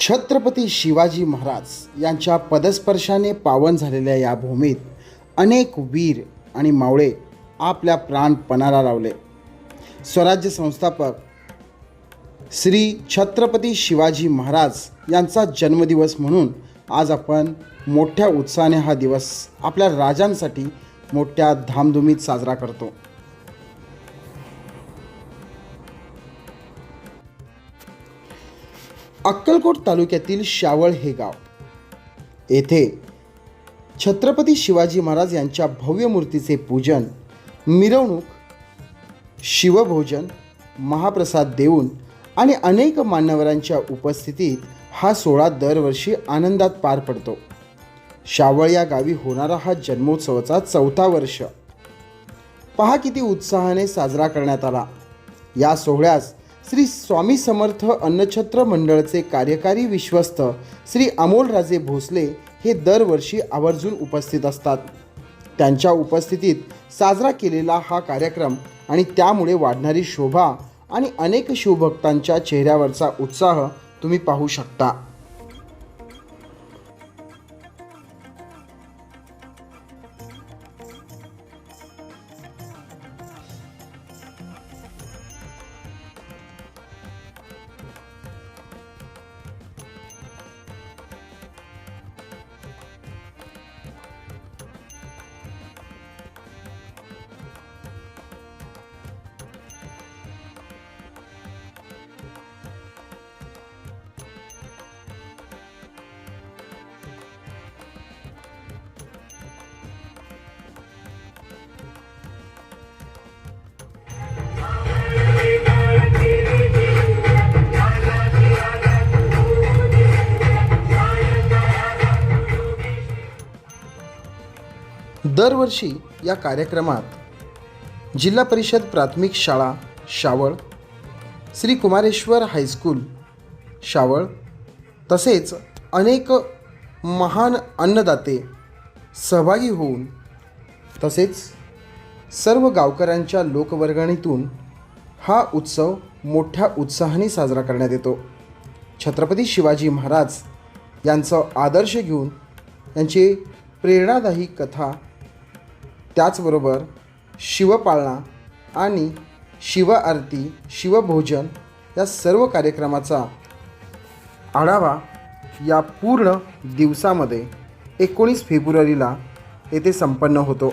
छत्रपती शिवाजी महाराज यांच्या पदस्पर्शाने पावन झालेल्या या भूमीत अनेक वीर आणि मावळे आपल्या प्राण पणाला लावले. स्वराज्य संस्थापक श्री छत्रपती शिवाजी महाराज यांचा जन्मदिवस म्हणून आज आपण मोठ्या उत्साहाने हा दिवस आपल्या राजांसाठी मोठ्या धामधुमीत साजरा करतो. अक्कलकोट तालुक्यातील शावळ हे गाव. येथे छत्रपती शिवाजी महाराज यांच्या भव्य मूर्तीचे पूजन मिरवणूक शिवभोजन महाप्रसाद देऊन आणि अनेक मान्यवरांच्या उपस्थितीत हा सोहळा दरवर्षी आनंदात पार पडतो. शावळ या गावी होणारा हा जन्मोत्सवाचा चौथा वर्ष. पहा किती उत्साहाने साजरा करण्यात आला. या सोहळ्यास श्री स्वामी समर्थ अन्नछत्र मंडळचे कार्यकारी विश्वस्त श्री अमोलराजे भोसले हे दरवर्षी आवर्जून उपस्थित असतात. त्यांच्या उपस्थितीत साजरा केलेला हा कार्यक्रम आणि त्यामुळे वाढणारी शोभा आणि अनेक शिवभक्तांच्या चेहऱ्यावरचा उत्साह तुम्ही पाहू शकता. दरवर्षी या कार्यक्रमात जिल्हा परिषद प्राथमिक शाळा शावळ श्री कुमारेश्वर हायस्कूल शावळ तसेच अनेक महान अन्नदाते सहभागी होऊन तसेच सर्व गावकऱ्यांच्या लोकवर्गणीतून हा उत्सव मोठ्या उत्साहाने साजरा करण्यात येतो. छत्रपती शिवाजी महाराज यांचं आदर्श घेऊन यांची प्रेरणादायी कथा त्याचबरोबर शिवपाळणा आणि शिव आरती शिवभोजन या सर्व कार्यक्रमाचा आढावा या पूर्ण दिवसामध्ये एकोणीस फेब्रुवारीला येथे संपन्न होतो.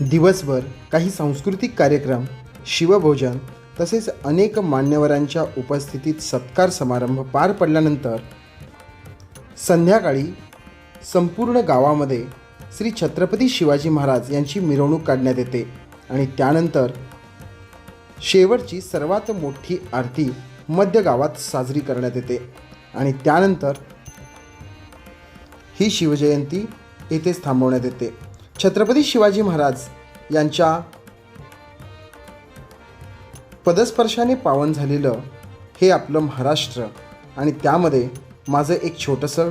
दिवसभर काही सांस्कृतिक कार्यक्रम शिवभोजन तसेच अनेक मान्यवरांच्या उपस्थितीत सत्कार समारंभ पार पडल्यानंतर संध्याकाळी संपूर्ण गावामध्ये श्री छत्रपती शिवाजी महाराज यांची मिरवणूक काढण्यात येते आणि त्यानंतर शेवटची सर्वात मोठी आरती मध्य गावात साजरी करण्यात येते आणि त्यानंतर ही शिवजयंती येथेच थांबवण्यात येते. छत्रपती शिवाजी महाराज यांच्या पदस्पर्शाने पावन झालेलं हे आपलं महाराष्ट्र आणि त्यामध्ये माझं एक छोटंसं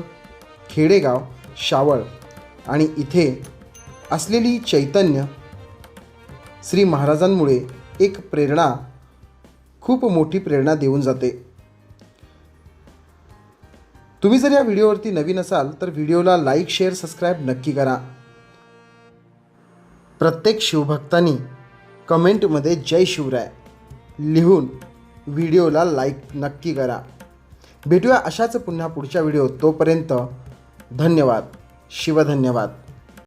खेडेगाव शावळ आणि इथे असलेली चैतन्य श्री महाराजांमुळे एक प्रेरणा खूप मोठी प्रेरणा देऊन जाते. तुम्ही जर या व्हिडिओवरती नवीन असाल तर व्हिडिओला लाईक शेअर सबस्क्राईब नक्की करा. प्रत्येक शिवभक्तांनी कमेंटमध्ये जय शिवराय लिहून व्हिडिओला लाईक नक्की करा. भेटूया अशाच पुन्हा पुढच्या व्हिडिओ तोपर्यंत धन्यवाद. शिवधन्यवाद.